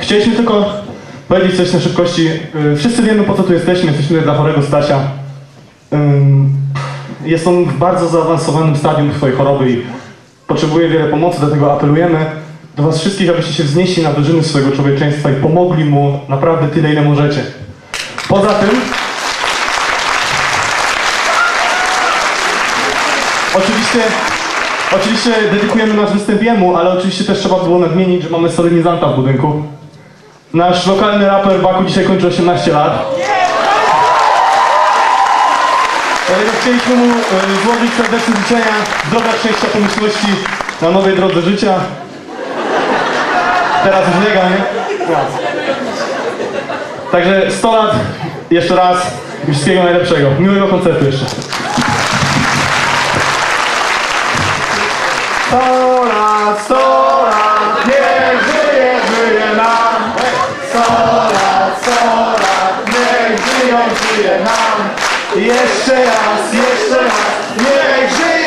Chcieliśmy tylko powiedzieć coś na szybkości. Y, Wszyscy wiemy po co tu jesteśmy. Jesteśmy dla chorego Stasia. Ym, Jest on w bardzo zaawansowanym stadium swojej choroby i potrzebuje wiele pomocy, dlatego apelujemy do Was wszystkich, abyście się wznieśli na wyżyny swojego człowieczeństwa i pomogli mu naprawdę tyle, ile możecie. Poza tym, oczywiście, oczywiście dedykujemy nasz występ jemu, ale oczywiście też trzeba było nadmienić, że mamy solenizanta w budynku. Nasz lokalny raper Baku dzisiaj kończy 18 lat. Dlatego chcieliśmy mu e, złożyć serdeczne życzenia zdrowia, szczęścia, pomyślności na nowej drodze życia. Teraz już nie gra, nie? Tak. Także 100 lat, jeszcze raz wszystkiego najlepszego. Miłego koncertu jeszcze. Sto lat, sto lat, niech żyje, żyje nam. Sto lat, sto lat, niech żyją, żyje nam. Jeszcze raz, jeszcze raz, niech żyje.